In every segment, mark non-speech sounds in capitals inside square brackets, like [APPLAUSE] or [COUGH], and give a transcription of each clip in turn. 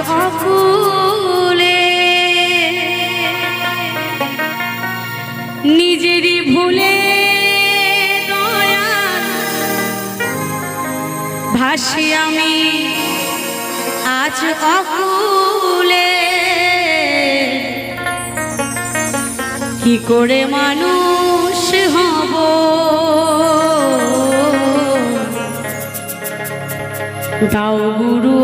অকুলে নিজেরই ভুলে ভাসি আমি আজ অকুলে। কি করে মানুষ হব? দাও গুরু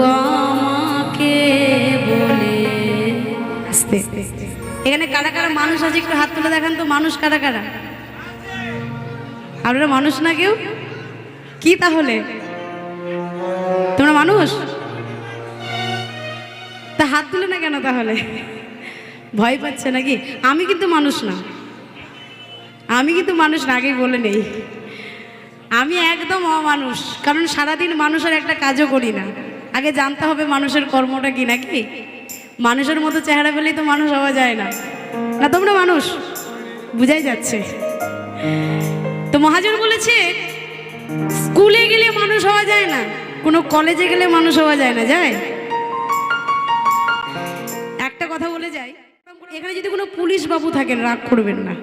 এখানে কারা কারা মানুষ আছে একটু হাত তুলে দেখান তো, মানুষ কারা কারা? আপনারা মানুষ না কেউ? কি তাহলে? তোমরা মানুষ? তা হাত তুলে না কেন তাহলে? ভয় পাচ্ছে নাকি? আমি কিন্তু মানুষ না। আমি কিন্তু মানুষ না, আগে বলে নেই। আমি একদম অমানুষ, কারণ সারাদিন মানুষের একটা কাজও করি না। আগে জানতে হবে মানুষের কর্মটা কি নাকি? মানুষের মতো চেহারা পেলেই তো মানুষ হওয়া যায় না। না, তোমরা মানুষ। বুঝাই যাচ্ছে। তো মহাজন বলেছে, স্কুলে গেলে মানুষ হওয়া যায় না, কোনো কলেজে গেলে মানুষ হওয়া যায় না, যায়? একটা কথা বলে যাই, এখানে যদি কোনো পুলিশ বাবু থাকেন, রাগ করবেন না।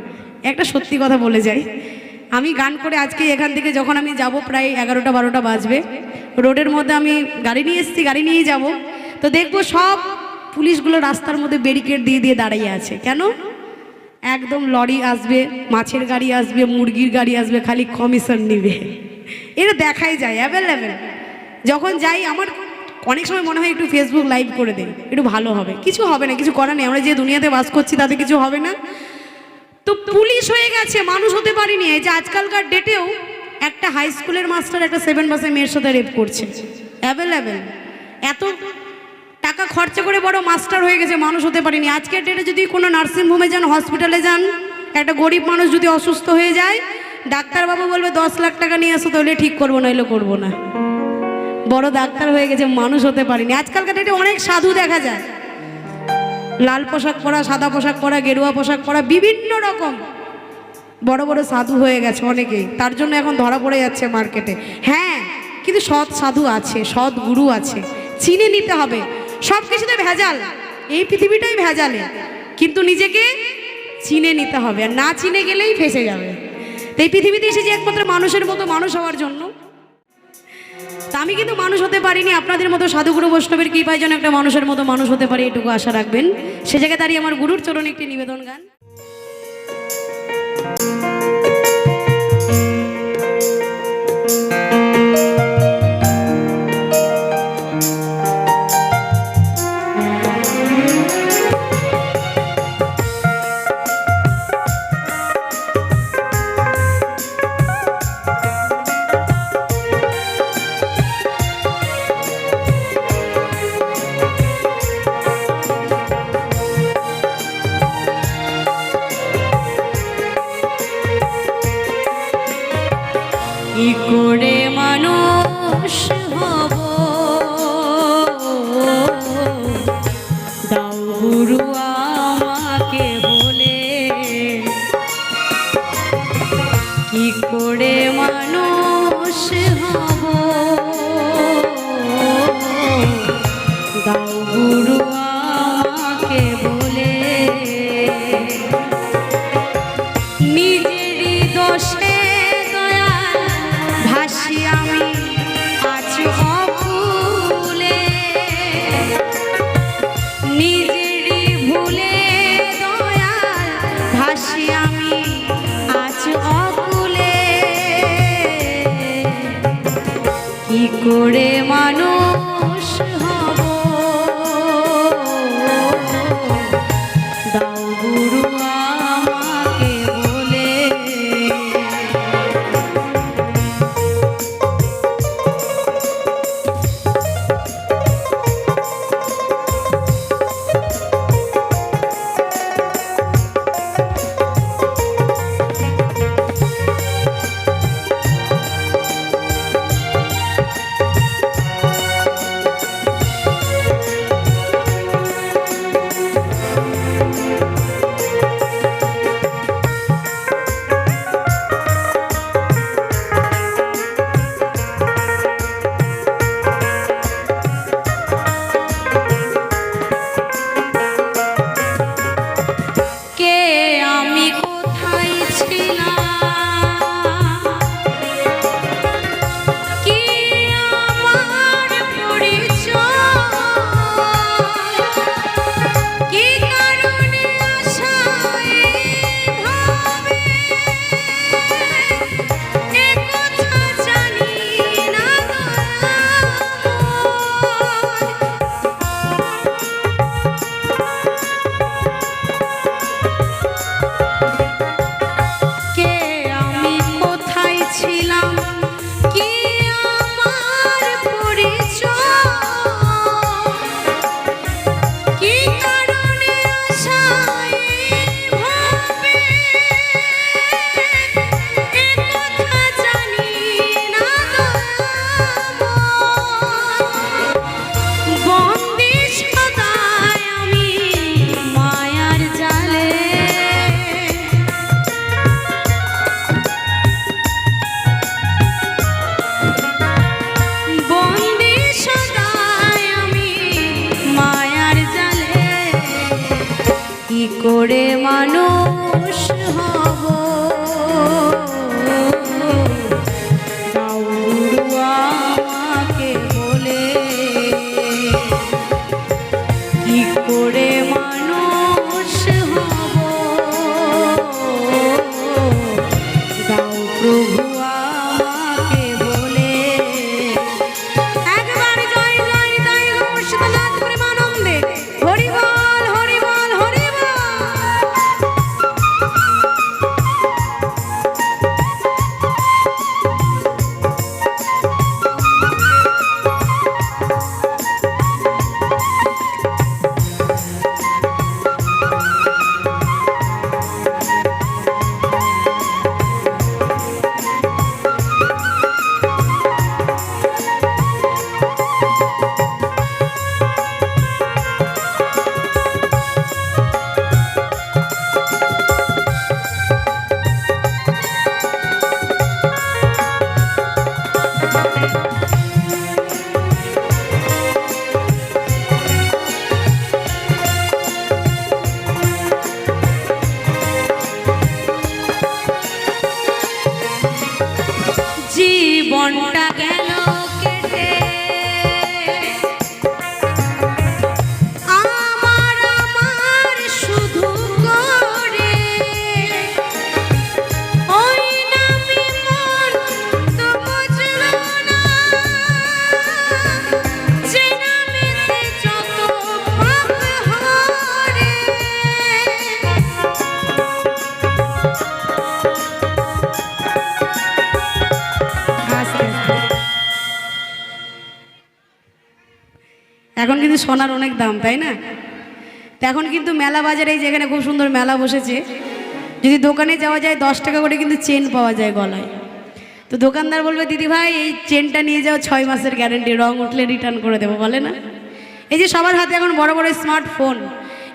একটা সত্যি কথা বলে যাই, আমি গান করে আজকে এখান থেকে যখন আমি যাব প্রায় এগারোটা, বারোটা বাজবে, রোডের মধ্যে আমি গাড়ি নিয়ে এসেছি, গাড়ি নিয়েই যাব। তো দেখব সব পুলিশগুলো রাস্তার মধ্যে ব্যারিকেড দিয়ে দিয়ে দাঁড়িয়ে আছে। কেন? একদম লরি আসবে, মাছের গাড়ি আসবে, মুরগির গাড়ি আসবে, খালি কমিশন নিবে। এটা দেখাই যায় অ্যাভেলেবেল যখন যাই, আমার অনেক সময় মনে হয় একটু ফেসবুক লাইভ করে দেয় একটু ভালো হবে। কিছু হবে না, কিছু করার নেই। আমরা যে দুনিয়াতে বাস করছি, তাতে কিছু হবে না। তো পুলিশ হয়ে গেছে, মানুষ হতে পারিনি। এই যে আজকালকার ডেটেও একটা হাই স্কুলের মাস্টার একটা সেভেন বাসে মেয়ের সাথে রেপ করছে। অ্যাভেলেবেল এত টাকা খরচা করে বড় মাস্টার হয়ে গেছে, মানুষ হতে পারিনি। আজকের ডেটে যদি কোনো নার্সিংহোমে যান হসপিটালে যান, একটা গরিব মানুষ যদি অসুস্থ হয়ে যায়, ডাক্তারবাবু বলবে, দশ লাখ টাকা নিয়ে আসো তাহলে ঠিক করব না এলো করব না। বড় ডাক্তার হয়ে গেছে, মানুষ হতে পারিনি। আজকালকার ডেটে অনেক সাধু দেখা যায়। লাল পোশাক পরা, সাদা পোশাক পরা, গেরুয়া পোশাক পরা, বিভিন্ন রকম বড় বড় সাধু হয়ে গেছে অনেকেই। তার জন্য এখন ধরা পড়ে যাচ্ছে মার্কেটে হ্যাঁ কিন্তু সৎ সাধু আছে, সৎ গুরু আছে। চিনে নিতে হবে। সব কিছুতে ভেজাল। এই পৃথিবীটাই ভেজালে। কিন্তু নিজেকে চিনে নিতে হবে, আর না চিনে গেলেই ফেসে যাবে। তো এই পৃথিবীতে এসেছি একমাত্র মানুষের মতো মানুষ হওয়ার জন্য, তা আমি কিন্তু মানুষ হতে পারিনি, আপনাদের মতো সাধুগুরু বৈষ্ণবের কৃপায় যেন একটা মানুষের মতো মানুষ হতে পারে, এটুকু আশা রাখবেন। সে জায়গায় দাঁড়িয়ে আমার গুরুর চরণ একটি নিবেদন গান। করে মানুষ হব। দাও গুরু আমাকে বলে, কি করে মানুষ হব? দাও গুরু আমাকে বলে করে করে মানুষ কিন্তু সোনার অনেক দাম, তাই না? তো এখন কিন্তু মেলা বাজারে যেখানে খুব সুন্দর মেলা বসেছে। যদি দোকানে যাওয়া যায়, দশ টাকা করে কিন্তু চেন পাওয়া যায় গলায়। তো দোকানদার বলবে, দিদি ভাই, এই চেনটা নিয়ে যাও, ছয় মাসের গ্যারেন্টি রং উঠলে রিটার্ন করে দেবো, বলে না? এই যে সবার হাতে এখন বড় বড় স্মার্টফোন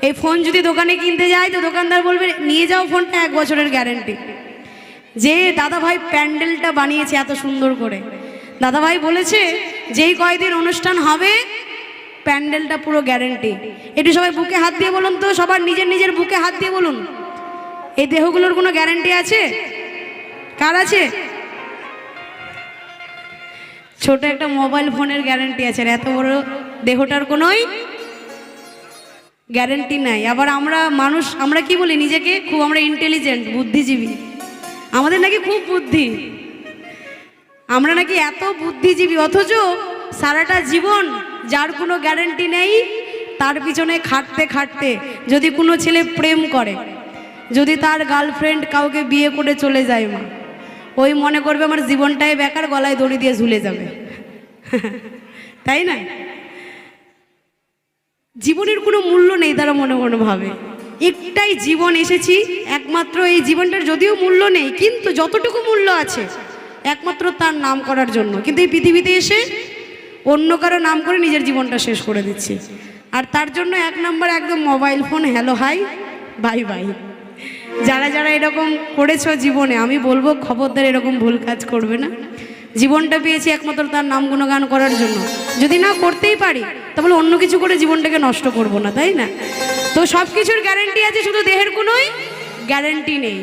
এই ফোন যদি দোকানে কিনতে যায়, তো দোকানদার বলবে, নিয়ে যাও ফোনটা এক বছরের গ্যারেন্টি যে দাদাভাই প্যান্ডেলটা বানিয়েছে এত সুন্দর করে। দাদাভাই বলেছে, যেই কয়দিন অনুষ্ঠান হবে প্যান্ডেলটা পুরো গ্যারেন্টি একটু সবাই বুকে হাত দিয়ে বলুন তো, সবার নিজের নিজের বুকে হাত দিয়ে বলুন। এই দেহগুলোর কোনো গ্যারেন্টি আছে? কার আছে? ছোট একটা মোবাইল ফোনের গ্যারেন্টি আছে এত বড় দেহটার কোনোই গ্যারেন্টি নাই। আবার আমরা মানুষ, আমরা কি বলি নিজেকে? খুব আমরা ইন্টেলিজেন্ট বুদ্ধিজীবী। আমাদের নাকি খুব বুদ্ধি। আমরা নাকি এত বুদ্ধিজীবী, অথচ সারাটা জীবন যার কোনো গ্যারেন্টি নেই, তার পিছনে খাটতে খাটতে যদি কোনো ছেলে প্রেম করে, যদি তার গার্লফ্রেন্ড কাউকে বিয়ে করে চলে যায় মা, ওই মনে করবে আমার জীবনটাই বেকার, গলায় দড়ি দিয়ে ঝুলে যাবে। [LAUGHS] তাই না? জীবনের কোনো মূল্য নেই তারা মনে মনে ভাবে। একটাই জীবন এসেছি, একমাত্র এই জীবনটার যদিও মূল্য নেই, কিন্তু যতটুকু মূল্য আছে, একমাত্র তার নাম করার জন্য। কিন্তু এই পৃথিবীতে এসে অন্য কারও নাম করে নিজের জীবনটা শেষ করে দিচ্ছি। আর তার জন্য এক নম্বর একদম mobile phone hello hi bye bye যারা যারা এরকম করেছ জীবনে, আমি বলব খবরদার এরকম ভুল কাজ করবে না। জীবনটা পেয়েছি একমাত্র তার নাম গুণগান করার জন্য। যদি না করতেই পারি, তাহলে অন্য কিছু করে জীবনটাকে নষ্ট করব না, তাই না? তো সব কিছুর গ্যারেন্টি আছে, শুধু দেহের কোনোই গ্যারেন্টি নেই।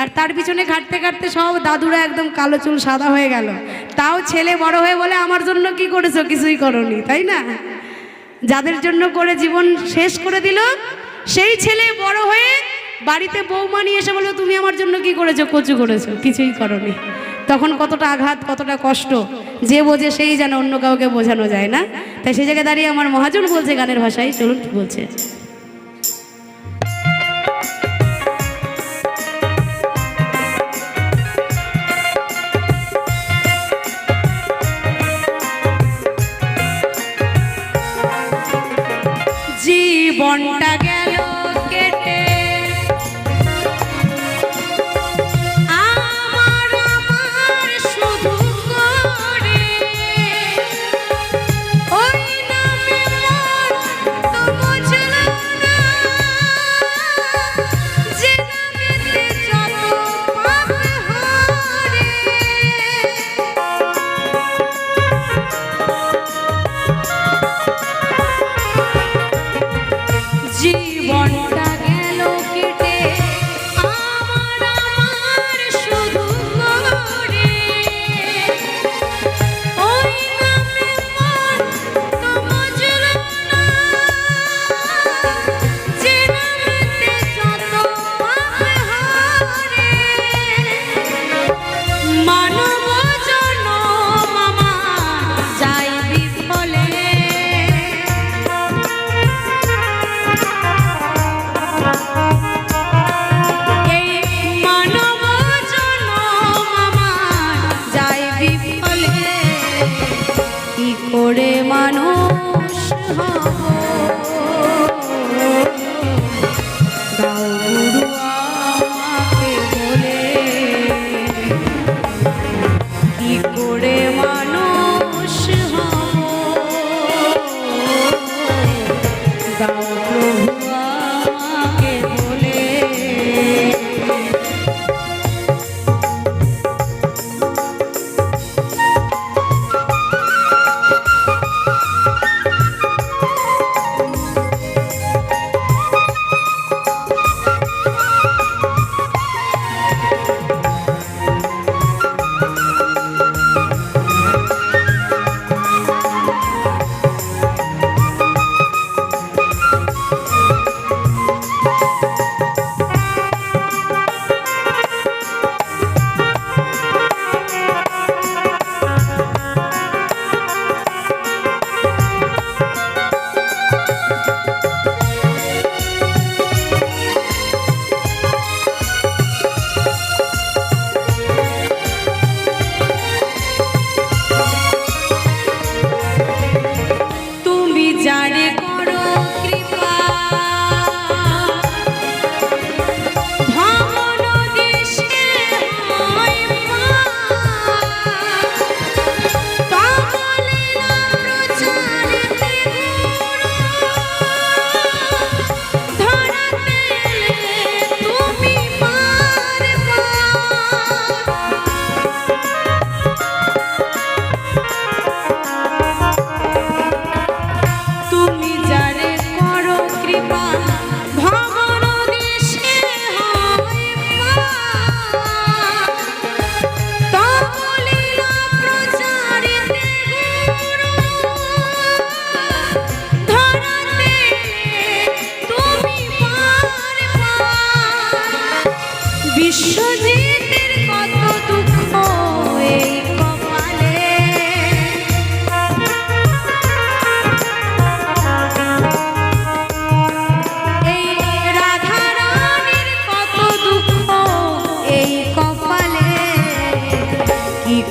আর তার পিছনে খাটতে খাটতে সব দাদুরা একদম কালো চুল সাদা হয়ে গেল। তাও ছেলে বড় হয়ে বলে, আমার জন্য কি করেছ? কিছুই করনি। তাই না? যাদের জন্য করে জীবন শেষ করে দিল, সেই ছেলে বড় হয়ে বাড়িতে বৌমা নিয়ে এসে বলবে, তুমি আমার জন্য কি করেছ? কচু করেছ? কিছুই করনি। তখন কতটা আঘাত, কতটা কষ্ট, যে বোঝে সেই যেন অন্য কাউকে বোঝানো যায় না। তাই সেই জায়গায় দাঁড়িয়ে আমার মহাজন বলছে গানের ভাষায়, চলুন বলছে। জীবনটা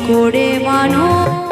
করে মানুষ